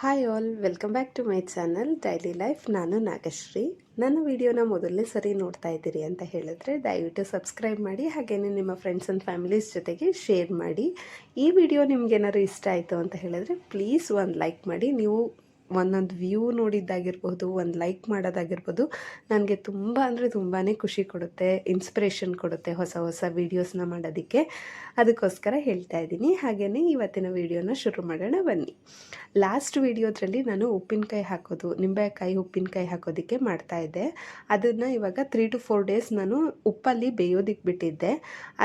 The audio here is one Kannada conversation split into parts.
Hi all welcome back to my channel daily life ನಾನು ನಾಗಶ್ರೀ. ನನ್ನ ವಿಡಿಯೋನ ಮೊದಲನೇ ಸರಿ ನೋಡ್ತಾ ಇದ್ದೀರಿ ಅಂತ ಹೇಳಿದ್ರೆ ದಯವಿಟ್ಟು ಸಬ್ಸ್ಕ್ರೈಬ್ ಮಾಡಿ ಹಾಗೆಯೇ ನಿಮ್ಮ ಫ್ರೆಂಡ್ಸ್ ಆ್ಯಂಡ್ ಫ್ಯಾಮಿಲೀಸ್ ಜೊತೆಗೆ ಶೇರ್ ಮಾಡಿ. ಈ ವಿಡಿಯೋ ನಿಮ್ಗೇನಾದ್ರು ಇಷ್ಟ ಆಯಿತು ಅಂತ ಹೇಳಿದ್ರೆ ಪ್ಲೀಸ್ ಒಂದು ಲೈಕ್ ಮಾಡಿ. ನೀವು ಒಂದೊಂದು ವ್ಯೂ ನೋಡಿದ್ದಾಗಿರ್ಬೋದು, ಒಂದು ಲೈಕ್ ಮಾಡೋದಾಗಿರ್ಬೋದು, ನನಗೆ ತುಂಬ ಅಂದರೆ ತುಂಬಾ ಖುಷಿ ಕೊಡುತ್ತೆ ಇನ್ಸ್ಪಿರೇಷನ್ ಕೊಡುತ್ತೆ ಹೊಸ ಹೊಸ ವೀಡಿಯೋಸ್ನ ಮಾಡೋದಕ್ಕೆ. ಅದಕ್ಕೋಸ್ಕರ ಹೇಳ್ತಾ ಇದ್ದೀನಿ. ಹಾಗೆಯೇ ಇವತ್ತಿನ ವೀಡಿಯೋನ ಶುರು ಮಾಡೋಣ ಬನ್ನಿ. ಲಾಸ್ಟ್ ವೀಡಿಯೋದ್ರಲ್ಲಿ ನಾನು ಉಪ್ಪಿನಕಾಯಿ ಹಾಕೋದು, ನಿಂಬೆಕಾಯಿ ಉಪ್ಪಿನಕಾಯಿ ಹಾಕೋದಕ್ಕೆ ಮಾಡ್ತಾ ಇದ್ದೆ. ಅದನ್ನು ಇವಾಗ ತ್ರೀ ಟು ಫೋರ್ ಡೇಸ್ ನಾನು ಉಪ್ಪಲ್ಲಿ ಬೇಯೋದಿಕ್ಕೆ ಬಿಟ್ಟಿದ್ದೆ.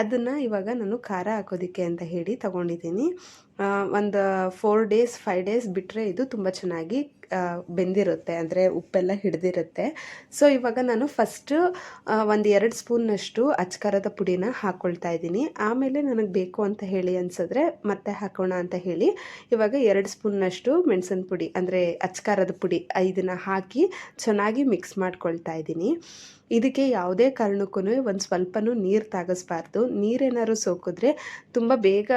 ಅದನ್ನು ಇವಾಗ ನಾನು ಖಾರ ಹಾಕೋದಕ್ಕೆ ಅಂತ ಹೇಳಿ ತಗೊಂಡಿದ್ದೀನಿ. ಒಂದು ಫೋರ್ ಡೇಸ್ ಫೈವ್ ಡೇಸ್ ಬಿಟ್ಟರೆ ಇದು ತುಂಬ ಚೆನ್ನಾಗಿ ಬೆಂದಿರುತ್ತೆ, ಅಂದರೆ ಉಪ್ಪೆಲ್ಲ ಹಿಡಿದಿರುತ್ತೆ. ಸೊ ಇವಾಗ ನಾನು ಫಸ್ಟು ಒಂದು ಎರಡು ಸ್ಪೂನ್ನಷ್ಟು ಅಚ್ಕಾರದ ಪುಡಿನ ಹಾಕ್ಕೊಳ್ತಾ ಇದ್ದೀನಿ. ಆಮೇಲೆ ನನಗೆ ಬೇಕು ಅಂತ ಹೇಳಿ ಅನ್ಸಿದ್ರೆ ಮತ್ತೆ ಹಾಕೋಣ ಅಂತ ಹೇಳಿ, ಇವಾಗ ಎರಡು ಸ್ಪೂನ್ನಷ್ಟು ಮೆಣಸಿನ ಪುಡಿ, ಅಂದರೆ ಅಚ್ಕಾರದ ಪುಡಿ ಇದನ್ನು ಹಾಕಿ ಚೆನ್ನಾಗಿ ಮಿಕ್ಸ್ ಮಾಡ್ಕೊಳ್ತಾ ಇದ್ದೀನಿ. ಇದಕ್ಕೆ ಯಾವುದೇ ಕಾರಣಕ್ಕೂ ಒಂದು ಸ್ವಲ್ಪನೂ ನೀರು ತಾಗಿಸ್ಬಾರ್ದು. ನೀರೇನಾದ್ರು ಸೋಕಿದ್ರೆ ತುಂಬ ಬೇಗ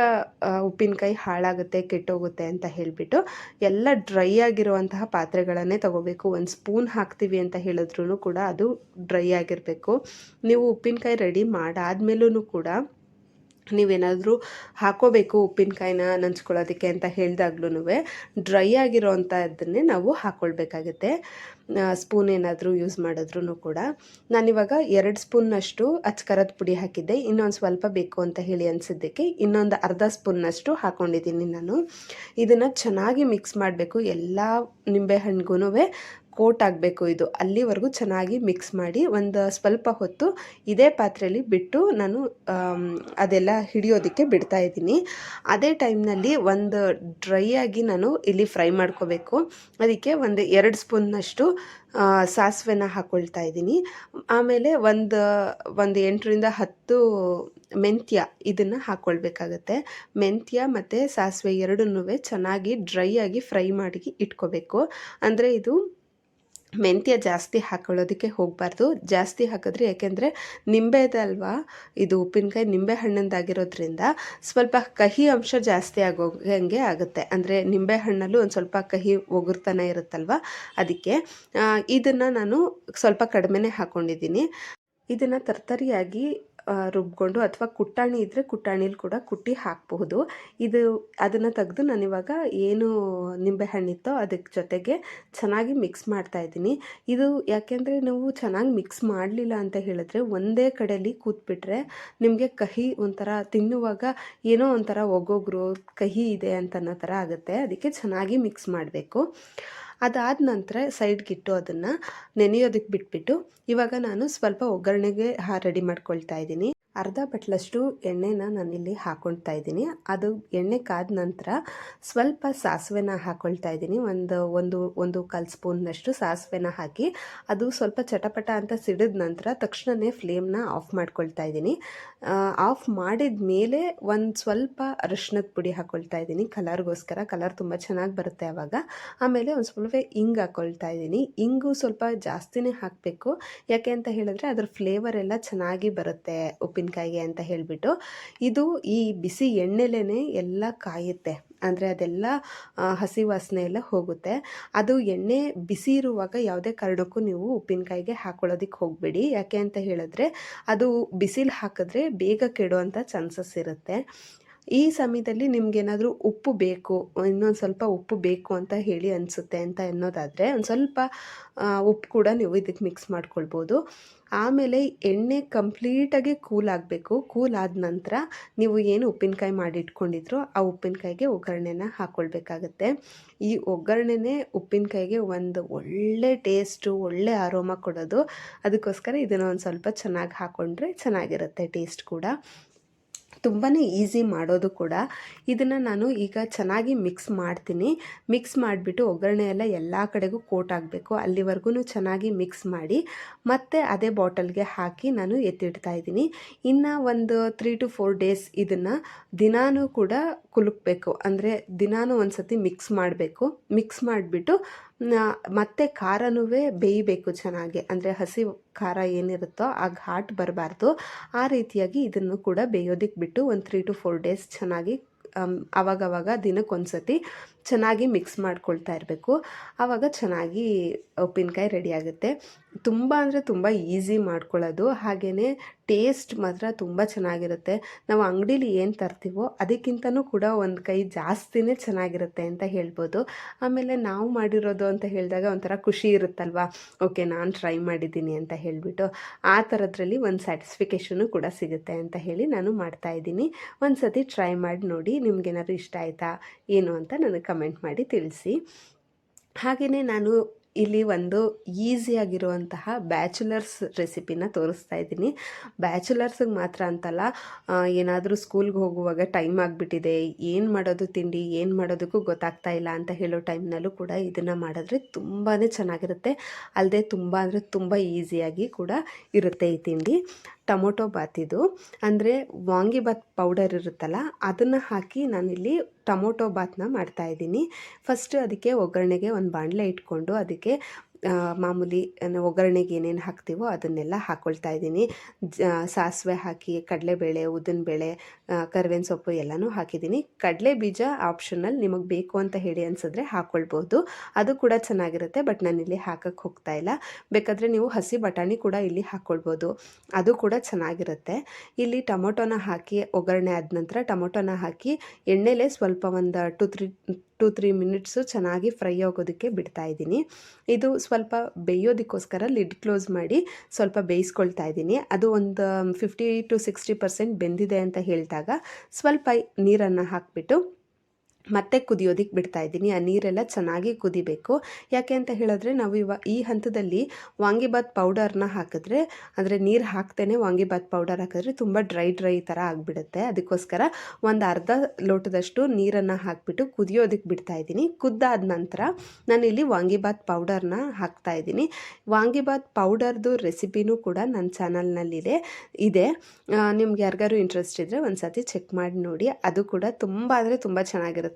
ಉಪ್ಪಿನಕಾಯಿ ಹಾಳಾಗುತ್ತೆ, ಕೆಟ್ಟೋಗುತ್ತೆ ಅಂತ ಹೇಳಿಬಿಟ್ಟು ಎಲ್ಲ ಡ್ರೈ ಆಗಿರುವಂತಹ ಪಾತ್ರೆಗಳನ್ನೇ ತಗೋಬೇಕು. ಒಂದು ಸ್ಪೂನ್ ಹಾಕ್ತೀವಿ ಅಂತ ಹೇಳಿದ್ರು ಕೂಡ ಅದು ಡ್ರೈ ಆಗಿರಬೇಕು. ನೀವು ಉಪ್ಪಿನಕಾಯಿ ರೆಡಿ ಮಾಡಾದ್ಮೇಲೂ ಕೂಡ ನೀವೇನಾದರೂ ಹಾಕೋಬೇಕು ಉಪ್ಪಿನಕಾಯಿನ ನೆಂಚ್ಕೊಳ್ಳೋದಕ್ಕೆ ಅಂತ ಹೇಳಿದಾಗ್ಲೂ ಡ್ರೈ ಆಗಿರೋವಂಥದ್ದನ್ನೇ ನಾವು ಹಾಕ್ಕೊಳ್ಬೇಕಾಗತ್ತೆ ಸ್ಪೂನ್ ಏನಾದರೂ ಯೂಸ್ ಮಾಡಿದ್ರೂ ಕೂಡ. ನಾನಿವಾಗ ಎರಡು ಸ್ಪೂನ್ನಷ್ಟು ಅಚ್ಕರದ ಪುಡಿ ಹಾಕಿದ್ದೆ. ಇನ್ನೊಂದು ಸ್ವಲ್ಪ ಬೇಕು ಅಂತ ಹೇಳಿ ಅನಿಸಿದ್ದಕ್ಕೆ ಇನ್ನೊಂದು ಅರ್ಧ ಸ್ಪೂನ್ನಷ್ಟು ಹಾಕ್ಕೊಂಡಿದ್ದೀನಿ ನಾನು. ಇದನ್ನು ಚೆನ್ನಾಗಿ ಮಿಕ್ಸ್ ಮಾಡಬೇಕು ಎಲ್ಲ ನಿಂಬೆಹಣ್ಣಿಗೂ ಕೋಟ್ ಆಗಬೇಕು ಇದು. ಅಲ್ಲಿವರೆಗೂ ಚೆನ್ನಾಗಿ ಮಿಕ್ಸ್ ಮಾಡಿ ಒಂದು ಸ್ವಲ್ಪ ಹೊತ್ತು ಇದೇ ಪಾತ್ರೆಯಲ್ಲಿ ಬಿಟ್ಟು ನಾನು ಅದೆಲ್ಲ ಹಿಡಿಯೋದಕ್ಕೆ ಬಿಡ್ತಾ ಇದ್ದೀನಿ. ಅದೇ ಟೈಮ್ನಲ್ಲಿ ಒಂದು ಡ್ರೈ ಆಗಿ ನಾನು ಇಲ್ಲಿ ಫ್ರೈ ಮಾಡ್ಕೋಬೇಕು. ಅದಕ್ಕೆ ಒಂದು ಎರಡು ಸ್ಪೂನ್ನಷ್ಟು ಸಾಸಿವೆನ ಹಾಕ್ಕೊಳ್ತಾ ಇದ್ದೀನಿ. ಆಮೇಲೆ ಒಂದು ಒಂದು ಎಂಟರಿಂದ ಹತ್ತು ಮೆಂತ್ಯ ಇದನ್ನು ಹಾಕ್ಕೊಳ್ಬೇಕಾಗತ್ತೆ ಮೆಂತ್ಯ ಮತ್ತು ಸಾಸಿವೆ ಎರಡನ್ನೂ ಚೆನ್ನಾಗಿ ಡ್ರೈ ಆಗಿ ಫ್ರೈ ಮಾಡಿ ಇಟ್ಕೋಬೇಕು. ಅಂದರೆ ಇದು ಮೆಂತ್ಯ ಜಾಸ್ತಿ ಹಾಕೊಳ್ಳೋದಕ್ಕೆ ಹೋಗಬಾರ್ದು. ಜಾಸ್ತಿ ಹಾಕಿದ್ರೆ ಯಾಕೆಂದರೆ ನಿಂಬೆದಲ್ವಾ ಇದು ಉಪ್ಪಿನಕಾಯಿ ನಿಂಬೆ ಹಣ್ಣಿಂದಾಗಿರೋದ್ರಿಂದ ಸ್ವಲ್ಪ ಕಹಿ ಅಂಶ ಜಾಸ್ತಿ ಆಗೋಂಗೆ ಆಗುತ್ತೆ. ಅಂದರೆ ನಿಂಬೆ ಹಣ್ಣಲ್ಲೂ ಒಂದು ಸ್ವಲ್ಪ ಕಹಿ ಒಗುರ್ತನ ಇರುತ್ತಲ್ವ? ಅದಕ್ಕೆ ಇದನ್ನು ನಾನು ಸ್ವಲ್ಪ ಕಡಿಮೆನೇ ಹಾಕ್ಕೊಂಡಿದ್ದೀನಿ ಇದನ್ನು ತರ್ತರಿಯಾಗಿ ರುಬ್ಕೊಂಡು ಅಥವಾ ಕುಟ್ಟಾಣಿ ಇದ್ದರೆ ಕುಟ್ಟಾಣಿಲಿ ಕೂಡ ಕುಟ್ಟಿ ಹಾಕಬಹುದು. ಇದು ಅದನ್ನು ತೆಗೆದು ನಾನಿವಾಗ ಏನು ನಿಂಬೆಹಣ್ಣಿತ್ತೋ ಅದಕ್ಕೆ ಜೊತೆಗೆ ಚೆನ್ನಾಗಿ ಮಿಕ್ಸ್ ಮಾಡ್ತಾ ಇದ್ದೀನಿ. ಇದು ಯಾಕೆಂದರೆ ನಾವು ಚೆನ್ನಾಗಿ ಮಿಕ್ಸ್ ಮಾಡಲಿಲ್ಲ ಅಂತ ಹೇಳಿದ್ರೆ ಒಂದೇ ಕಡೆಯಲ್ಲಿ ಕೂತ್ಬಿಟ್ರೆ ನಿಮಗೆ ಕಹಿ ಒಂಥರ ತಿನ್ನುವಾಗ ಏನೋ ಒಂಥರ ಒಗ್ಗೊಗ್ರು ಕಹಿ ಇದೆ ಅಂತ ಅನ್ನೋ ಥರ ಆಗುತ್ತೆ. ಅದಕ್ಕೆ ಚೆನ್ನಾಗಿ ಮಿಕ್ಸ್ ಮಾಡಬೇಕು. ಅದಾದ ನಂತರ ಸೈಡ್ಗಿಟ್ಟು ಅದನ್ನು ನೆನೆಯೋದಕ್ಕೆ ಬಿಟ್ಬಿಟ್ಟು ಇವಾಗ ನಾನು ಸ್ವಲ್ಪ ಒಗ್ಗರಣೆಗೆ ರೆಡಿ ಮಾಡ್ಕೊಳ್ತಾ ಇದ್ದೀನಿ. ಅರ್ಧ ಬಟ್ಲಷ್ಟು ಎಣ್ಣೆನ ನಾನಿಲ್ಲಿ ಹಾಕ್ಕೊಳ್ತಾ ಇದ್ದೀನಿ. ಅದು ಎಣ್ಣೆ ಕಾದ ನಂತರ ಸ್ವಲ್ಪ ಸಾಸಿವೆನ ಹಾಕ್ಕೊಳ್ತಾ ಇದ್ದೀನಿ. ಒಂದು ಒಂದು ಒಂದು ಕಲ್ ಸ್ಪೂನ್ನಷ್ಟು ಸಾಸಿವೆನ ಹಾಕಿ ಅದು ಸ್ವಲ್ಪ ಚಟಪಟ ಅಂತ ಸಿಡಿದ ನಂತರ ತಕ್ಷಣವೇ ಫ್ಲೇಮ್ನ ಆಫ್ ಮಾಡ್ಕೊಳ್ತಾ ಇದ್ದೀನಿ. ಆಫ್ ಮಾಡಿದ ಮೇಲೆ ಒಂದು ಸ್ವಲ್ಪ ಅರಶಿನದ ಪುಡಿ ಹಾಕ್ಕೊಳ್ತಾ ಇದ್ದೀನಿ. ಕಲರ್ಗೋಸ್ಕರ ಕಲರ್ ತುಂಬ ಚೆನ್ನಾಗಿ ಬರುತ್ತೆ ಆವಾಗ ಆಮೇಲೆ ಒಂದು ಸ್ವಲ್ಪ ಇಂಗ್ ಹಾಕ್ಕೊಳ್ತಾ ಇದ್ದೀನಿ. ಇಂಗು ಸ್ವಲ್ಪ ಜಾಸ್ತಿನೇ ಹಾಕಬೇಕು. ಯಾಕೆ ಅಂತ ಹೇಳಿದ್ರೆ ಅದ್ರ ಫ್ಲೇವರ್ ಎಲ್ಲ ಚೆನ್ನಾಗಿ ಬರುತ್ತೆ ಉಪ್ಪಿನಕಾಯಿಗೆ ಅಂತ ಹೇಳಿಬಿಟ್ಟು ಇದು ಈ ಬಿಸಿ ಎಣ್ಣೆಲೇ ಎಲ್ಲ ಕಾಯುತ್ತೆ. ಅಂದರೆ ಅದೆಲ್ಲ ಹಸಿ ವಾಸನೆ ಎಲ್ಲ ಹೋಗುತ್ತೆ. ಅದು ಎಣ್ಣೆ ಬಿಸಿ ಇರುವಾಗ ಯಾವುದೇ ಕಾರಣಕ್ಕೂ ನೀವು ಉಪ್ಪಿನಕಾಯಿಗೆ ಹಾಕೊಳ್ಳೋದಕ್ಕೆ ಹೋಗಬೇಡಿ. ಯಾಕೆ ಅಂತ ಹೇಳಿದ್ರೆ ಅದು ಬಿಸಿಲು ಹಾಕಿದ್ರೆ ಬೇಗ ಕೆಡುವಂಥ ಚಾನ್ಸಸ್ ಇರುತ್ತೆ. ಈ ಸಮಯದಲ್ಲಿ ನಿಮಗೇನಾದರೂ ಉಪ್ಪು ಬೇಕು, ಇನ್ನೊಂದು ಸ್ವಲ್ಪ ಉಪ್ಪು ಬೇಕು ಅಂತ ಹೇಳಿ ಅನಿಸುತ್ತೆ ಅಂತ ಅನ್ನೋದಾದರೆ ಒಂದು ಸ್ವಲ್ಪ ಉಪ್ಪು ಕೂಡ ನೀವು ಇದಕ್ಕೆ ಮಿಕ್ಸ್ ಮಾಡ್ಕೊಳ್ಬೋದು. ಆಮೇಲೆ ಎಣ್ಣೆ ಕಂಪ್ಲೀಟಾಗಿ ಕೂಲ್ ಆಗಬೇಕು. ಕೂಲ್ ಆದ ನಂತರ ನೀವು ಏನು ಉಪ್ಪಿನಕಾಯಿ ಮಾಡಿಟ್ಕೊಂಡಿದ್ರೋ ಆ ಉಪ್ಪಿನಕಾಯಿಗೆ ಒಗ್ಗರಣೆನ ಹಾಕ್ಕೊಳ್ಬೇಕಾಗತ್ತೆ ಈ ಒಗ್ಗರಣೆನೇ ಉಪ್ಪಿನಕಾಯಿಗೆ ಒಂದು ಒಳ್ಳೆ ಟೇಸ್ಟು ಒಳ್ಳೆ ಆರೋಮ ಕೊಡೋದು. ಅದಕ್ಕೋಸ್ಕರ ಇದನ್ನು ಒಂದು ಸ್ವಲ್ಪ ಚೆನ್ನಾಗಿ ಹಾಕ್ಕೊಂಡ್ರೆ ಚೆನ್ನಾಗಿರುತ್ತೆ ಟೇಸ್ಟ್ ಕೂಡ. ತುಂಬಾ ಈಸಿ ಮಾಡೋದು ಕೂಡ. ಇದನ್ನು ನಾನು ಈಗ ಚೆನ್ನಾಗಿ ಮಿಕ್ಸ್ ಮಾಡ್ತೀನಿ. ಮಿಕ್ಸ್ ಮಾಡಿಬಿಟ್ಟು ಒಗ್ಗರಣೆ ಎಲ್ಲ ಎಲ್ಲ ಕಡೆಗೂ ಕೋಟ್ ಆಗಬೇಕು ಅಲ್ಲಿವರೆಗೂ ಚೆನ್ನಾಗಿ ಮಿಕ್ಸ್ ಮಾಡಿ ಮತ್ತೆ ಅದೇ ಬಾಟಲ್ಗೆ ಹಾಕಿ ನಾನು ಎತ್ತಿಡ್ತಾ ಇದ್ದೀನಿ. ಇನ್ನು ಒಂದು ತ್ರೀ ಟು ಫೋರ್ ಡೇಸ್ ಇದನ್ನು ದಿನಾನೂ ಕೂಡ ಕುಲುಕಬೇಕು. ಅಂದರೆ ದಿನಾನೂ ಒಂದು ಸತಿ ಮಿಕ್ಸ್ ಮಾಡಬೇಕು. ಮಿಕ್ಸ್ ಮಾಡಿಬಿಟ್ಟು ಮತ್ತೆ ಖಾರನೂ ಬೇಯಬೇಕು ಚೆನ್ನಾಗಿ. ಅಂದರೆ ಹಸಿ ಖಾರ ಏನಿರುತ್ತೋ ಆ ಘಾಟ್ ಬರಬಾರ್ದು. ಆ ರೀತಿಯಾಗಿ ಇದನ್ನು ಕೂಡ ಬೇಯೋದಕ್ಕೆ ಬಿಟ್ಟು ಒಂದು ತ್ರೀ ಟು ಫೋರ್ ಡೇಸ್ ಚೆನ್ನಾಗಿ ಅವಾಗವಾಗ ದಿನಕ್ಕೊಂದ್ಸತಿ ಚೆನ್ನಾಗಿ ಮಿಕ್ಸ್ ಮಾಡ್ಕೊಳ್ತಾ ಇರಬೇಕು. ಆವಾಗ ಚೆನ್ನಾಗಿ ಉಪ್ಪಿನಕಾಯಿ ರೆಡಿ ಆಗುತ್ತೆ. ತುಂಬ ಅಂದರೆ ತುಂಬ ಈಸಿ ಮಾಡ್ಕೊಳ್ಳೋದು. ಹಾಗೆಯೇ ಟೇಸ್ಟ್ ಮಾತ್ರ ತುಂಬ ಚೆನ್ನಾಗಿರುತ್ತೆ. ನಾವು ಅಂಗಡೀಲಿ ಏನು ತರ್ತೀವೋ ಅದಕ್ಕಿಂತನೂ ಕೂಡ ಒಂದು ಕೈ ಜಾಸ್ತಿನೇ ಚೆನ್ನಾಗಿರುತ್ತೆ ಅಂತ ಹೇಳ್ಬೋದು. ಆಮೇಲೆ ನಾವು ಮಾಡಿರೋದು ಅಂತ ಹೇಳಿದಾಗ ಒಂಥರ ಖುಷಿ ಇರುತ್ತಲ್ವಾ? ಓಕೆ, ನಾನು ಟ್ರೈ ಮಾಡಿದ್ದೀನಿ ಅಂತ ಹೇಳಿಬಿಟ್ಟು ಆ ಥರದ್ರಲ್ಲಿ ಒಂದು ಸ್ಯಾಟಿಸ್ಫಿಕೇಷನು ಕೂಡ ಸಿಗುತ್ತೆ ಅಂತ ಹೇಳಿ ನಾನು ಮಾಡ್ತಾಯಿದ್ದೀನಿ ಒಂದು ಸತಿ ಟ್ರೈ ಮಾಡಿ ನೋಡಿ ನಿಮ್ಗೇನಾದ್ರು ಇಷ್ಟ ಆಯಿತಾ? ಏನು ಅಂತ ನನಗೆ ಕಮೆಂಟ್ ಮಾಡಿ ತಿಳಿಸಿ. ಹಾಗೆಯೇ ನಾನು ಇಲ್ಲಿ ಒಂದು ಈಸಿಯಾಗಿರುವಂತಹ ಬ್ಯಾಚುಲರ್ಸ್ ರೆಸಿಪಿನ ತೋರಿಸ್ತಾ ಇದ್ದೀನಿ. ಬ್ಯಾಚುಲರ್ಸಿಗೆ ಮಾತ್ರ ಅಂತಲ್ಲ ಏನಾದರೂ ಸ್ಕೂಲ್ಗೆ ಹೋಗುವಾಗ ಟೈಮ್ ಆಗಿಬಿಟ್ಟಿದೆ, ಏನು ಮಾಡೋದು ತಿಂಡಿ, ಏನು ಮಾಡೋದಕ್ಕೂ ಗೊತ್ತಾಗ್ತಾ ಇಲ್ಲ ಅಂತ ಹೇಳೋ ಟೈಮ್ನಲ್ಲೂ ಕೂಡ ಇದನ್ನು ಮಾಡಿದ್ರೆ ತುಂಬಾ ಚೆನ್ನಾಗಿರುತ್ತೆ. ಅಲ್ಲದೆ ತುಂಬ ಅಂದರೆ ತುಂಬ ಈಸಿಯಾಗಿ ಕೂಡ ಇರುತ್ತೆ ಈ ತಿಂಡಿ. ಟೊಮೊಟೊ ಬಾತ್ ಇದು ಅಂದರೆ ವಾಂಗಿಬಾತ್ ಪೌಡರ್ ಇರುತ್ತಲ್ಲ, ಅದನ್ನು ಹಾಕಿ ನಾನಿಲ್ಲಿ ಟೊಮೊಟೊ ಬಾತನ್ನ ಮಾಡ್ತಾಯಿದ್ದೀನಿ ಫಸ್ಟ್ ಅದಕ್ಕೆ ಒಗ್ಗರಣೆಗೆ ಒಂದು ಬಾಣಲೆ ಇಟ್ಕೊಂಡು ಅದಕ್ಕೆ ಮಾಮೂಲಿ ಒಗ್ಗರಣೆಗೆ ಏನೇನು ಹಾಕ್ತೀವೋ ಅದನ್ನೆಲ್ಲ ಹಾಕ್ಕೊಳ್ತಾ ಇದ್ದೀನಿ. ಸಾಸಿವೆ ಹಾಕಿ, ಕಡಲೆಬೇಳೆ, ಉದ್ದಿನಬೇಳೆ ಕರಿಬೇವಿನ ಸೊಪ್ಪು ಎಲ್ಲನೂ ಹಾಕಿದ್ದೀನಿ. ಕಡಲೆ ಬೀಜ ಆಪ್ಷನಲ್ ನಿಮಗೆ ಬೇಕು ಅಂತ ಹೇಳಿ ಅನಿಸಿದ್ರೆ ಹಾಕ್ಕೊಳ್ಬೋದು ಅದು ಕೂಡ ಚೆನ್ನಾಗಿರುತ್ತೆ, ಬಟ್ ನಾನು ಇಲ್ಲಿ ಹಾಕಕ್ಕೆ ಹೋಗ್ತಾ ಇಲ್ಲ. ಬೇಕಾದರೆ ನೀವು ಹಸಿ ಬಟಾಣಿ ಕೂಡ ಇಲ್ಲಿ ಹಾಕ್ಕೊಳ್ಬೋದು ಅದು ಕೂಡ ಚೆನ್ನಾಗಿರುತ್ತೆ. ಇಲ್ಲಿ ಟೊಮೊಟೊನ ಹಾಕಿ, ಒಗ್ಗರಣೆ ಆದ ನಂತರ ಟೊಮೊಟೊನ ಹಾಕಿ, ಎಣ್ಣೆಲೆ ಸ್ವಲ್ಪ ಒಂದು two three two three minutes ಚೆನ್ನಾಗಿ ಫ್ರೈ ಆಗೋದಕ್ಕೆ ಬಿಡ್ತಾ ಇದ್ದೀನಿ. ಇದು ಸ್ವಲ್ಪ ಬೇಯೋದಕ್ಕೋಸ್ಕರ ಲಿಡ್ ಕ್ಲೋಸ್ ಮಾಡಿ ಸ್ವಲ್ಪ ಬೇಯಿಸ್ಕೊಳ್ತಾ ಇದ್ದೀನಿ. ಅದು ಒಂದು ಫಿಫ್ಟಿ ಟು ಸಿಕ್ಸ್ಟಿ ಪರ್ಸೆಂಟ್ ಬೆಂದಿದೆ ಅಂತ ಹೇಳಿದಾಗ ಸ್ವಲ್ಪ ನೀರನ್ನು ಹಾಕಿಬಿಟ್ಟು ಮತ್ತೆ ಕುದಿಯೋದಕ್ಕೆ ಬಿಡ್ತಾ ಇದ್ದೀನಿ. ಆ ನೀರೆಲ್ಲ ಚೆನ್ನಾಗಿ ಕುದಿಬೇಕು. ಯಾಕೆ ಅಂತ ಹೇಳಿದ್ರೆ ನಾವು ಇವಾಗ ಈ ಹಂತದಲ್ಲಿ ವಾಂಗಿಬಾತ್ ಪೌಡರ್ನ ಹಾಕಿದ್ರೆ, ಅಂದರೆ ನೀರು ಹಾಕ್ತೇನೆ ವಾಂಗಿಬಾತ್ ಪೌಡರ್ ಹಾಕಿದ್ರೆ ತುಂಬ ಡ್ರೈ ಡ್ರೈ ಥರ ಆಗಿಬಿಡುತ್ತೆ. ಅದಕ್ಕೋಸ್ಕರ ಒಂದು ಅರ್ಧ ಲೋಟದಷ್ಟು ನೀರನ್ನು ಹಾಕಿಬಿಟ್ಟು ಕುದಿಯೋದಕ್ಕೆ ಬಿಡ್ತಾ ಇದ್ದೀನಿ. ಕುದ್ದಾದ ನಂತರ ನಾನಿಲ್ಲಿ ವಾಂಗಿಬಾತ್ ಪೌಡರ್ನ ಹಾಕ್ತಾ ಇದ್ದೀನಿ. ವಾಂಗಿಬಾತ್ ಪೌಡರ್ದು ರೆಸಿಪಿನೂ ಕೂಡ ನನ್ನ ಚಾನಲ್ನಲ್ಲಿದೆ. ಇದೆ. ನಿಮ್ಗೆ ಯಾರಿಗಾರು ಇಂಟ್ರೆಸ್ಟ್ ಇದ್ದರೆ ಒಂದು ಸತಿ ಚೆಕ್ ಮಾಡಿ ನೋಡಿ. ಅದು ಕೂಡ ತುಂಬ, ಅಂದರೆ ತುಂಬ ಚೆನ್ನಾಗಿರುತ್ತೆ.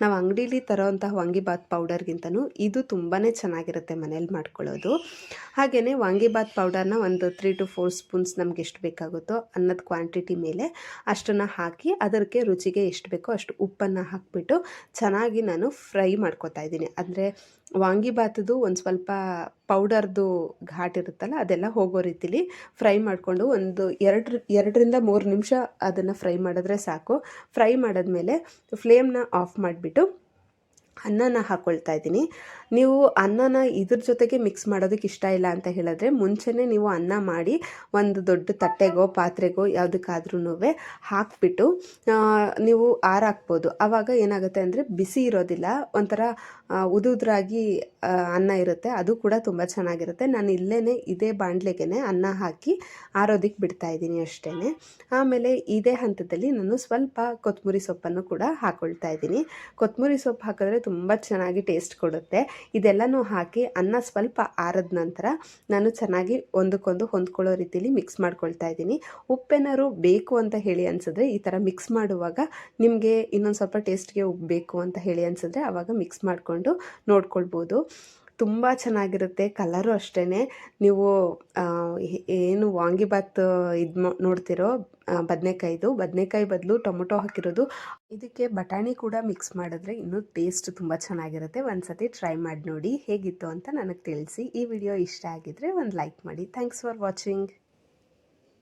ನಾವು ಅಂಗಡೀಲಿ ತರೋವಂತಹ ವಾಂಗಿಬಾತ್ ಪೌಡರ್ಗಿಂತನೂ ಇದು ತುಂಬಾ ಚೆನ್ನಾಗಿರುತ್ತೆ ಮನೇಲಿ ಮಾಡ್ಕೊಳ್ಳೋದು. ಹಾಗೆಯೇ ವಾಂಗಿಬಾತ್ ಪೌಡರ್ನ ಒಂದು ತ್ರೀ ಟು ಫೋರ್ ಸ್ಪೂನ್ಸ್ ನಮ್ಗೆ ಎಷ್ಟು ಬೇಕಾಗುತ್ತೋ ಅನ್ನದ ಕ್ವಾಂಟಿಟಿ ಮೇಲೆ ಅಷ್ಟನ್ನು ಹಾಕಿ ಅದಕ್ಕೆ ರುಚಿಗೆ ಎಷ್ಟು ಬೇಕೋ ಅಷ್ಟು ಉಪ್ಪನ್ನು ಹಾಕಿಬಿಟ್ಟು ಚೆನ್ನಾಗಿ ನಾನು ಫ್ರೈ ಮಾಡ್ಕೊತಾ ಇದ್ದೀನಿ. ಅಂದರೆ ವಾಂಗಿಬಾತದು ಒಂದು ಸ್ವಲ್ಪ ಪೌಡರ್ದು ಘಾಟ್ ಇರುತ್ತಲ್ಲ, ಅದೆಲ್ಲ ಹೋಗೋ ರೀತಿಲಿ ಫ್ರೈ ಮಾಡಿಕೊಂಡು ಒಂದು ಎರಡು, ಎರಡರಿಂದ ಮೂರು ನಿಮಿಷ ಅದನ್ನು ಫ್ರೈ ಮಾಡಿದ್ರೆ ಸಾಕು. ಫ್ರೈ ಮಾಡಿದ್ಮೇಲೆ ಫ್ಲೇಮ್ನ ಆಫ್ ಮಾಡಿಬಿಟ್ಟು ಅನ್ನನ ಹಾಕ್ಕೊಳ್ತಾ ಇದ್ದೀನಿ. ನೀವು ಅನ್ನನ ಇದ್ರ ಜೊತೆಗೆ ಮಿಕ್ಸ್ ಮಾಡೋದಕ್ಕೆ ಇಷ್ಟ ಇಲ್ಲ ಅಂತ ಹೇಳಿದ್ರೆ ಮುಂಚೆನೇ ನೀವು ಅನ್ನ ಮಾಡಿ ಒಂದು ದೊಡ್ಡ ತಟ್ಟೆಗೋ, ಪಾತ್ರೆಗೋ ಯಾವುದಕ್ಕಾದ್ರೂ ಹಾಕ್ಬಿಟ್ಟು ನೀವು ಆರಾಕ್ಬೋದು. ಆವಾಗ ಏನಾಗುತ್ತೆ ಅಂದರೆ ಬಿಸಿ ಇರೋದಿಲ್ಲ, ಒಂಥರ ಉದುದ್ರಾಗಿ ಅನ್ನ ಇರುತ್ತೆ. ಅದು ಕೂಡ ತುಂಬ ಚೆನ್ನಾಗಿರುತ್ತೆ. ನಾನು ಇಲ್ಲೇ ಇದೇ ಬಾಣಲೆಗೆ ಅನ್ನ ಹಾಕಿ ಆರೋದಕ್ಕೆ ಬಿಡ್ತಾ ಇದ್ದೀನಿ ಅಷ್ಟೇ ಆಮೇಲೆ ಇದೇ ಹಂತದಲ್ಲಿ ನಾನು ಸ್ವಲ್ಪ ಕೊತ್ತಂಬರಿ ಸೊಪ್ಪನ್ನು ಕೂಡ ಹಾಕ್ಕೊಳ್ತಾ ಇದ್ದೀನಿ. ಕೊತ್ತಂಬರಿ ಸೊಪ್ಪು ಹಾಕಿದ್ರೆ ತುಂಬ ಚೆನ್ನಾಗಿ ಟೇಸ್ಟ್ ಕೊಡುತ್ತೆ. ಇದೆಲ್ಲನೂ ಹಾಕಿ ಅನ್ನ ಸ್ವಲ್ಪ ಆರದ ನಂತರ ನಾನು ಚೆನ್ನಾಗಿ ಒಂದಕ್ಕೊಂದು ಹೊಂದ್ಕೊಳ್ಳೋ ರೀತಿಯಲ್ಲಿ ಮಿಕ್ಸ್ ಮಾಡ್ಕೊಳ್ತಾ ಇದ್ದೀನಿ. ಉಪ್ಪೇನಾದ್ರು ಬೇಕು ಅಂತ ಹೇಳಿ ಅನಿಸಿದ್ರೆ ಈ ಥರ ಮಿಕ್ಸ್ ಮಾಡುವಾಗ ನಿಮಗೆ ಇನ್ನೊಂದು ಸ್ವಲ್ಪ ಟೇಸ್ಟ್ಗೆ ಉಪ್ಪು ಬೇಕು ಅಂತ ಹೇಳಿ ಅನಿಸಿದ್ರೆ ಆವಾಗ ಮಿಕ್ಸ್ ಮಾಡಿಕೊಂಡು ನೋಡ್ಕೊಳ್ಬೋದು. ತುಂಬ ಚೆನ್ನಾಗಿರುತ್ತೆ ಕಲರು ಅಷ್ಟೇ ನೀವು ಏನು ವಾಂಗಿಬಾತ್ ಇದು ನೋಡ್ತಿರೋ ಬದನೆಕಾಯಿದು. ಬದನೆಕಾಯಿ ಬದಲು ಟೊಮೊಟೊ ಹಾಕಿರೋದು. ಇದಕ್ಕೆ ಬಟಾಣಿ ಕೂಡ ಮಿಕ್ಸ್ ಮಾಡಿದ್ರೆ ಇನ್ನೂ ಟೇಸ್ಟ್ ತುಂಬ ಚೆನ್ನಾಗಿರುತ್ತೆ. ಒಂದು ಸತಿ ಟ್ರೈ ಮಾಡಿ ನೋಡಿ ಹೇಗಿತ್ತು ಅಂತ ನನಗೆ ತಿಳಿಸಿ. ಈ ವಿಡಿಯೋ ಇಷ್ಟ ಆಗಿದ್ರೆ ಒಂದು ಲೈಕ್ ಮಾಡಿ. Thanks for watching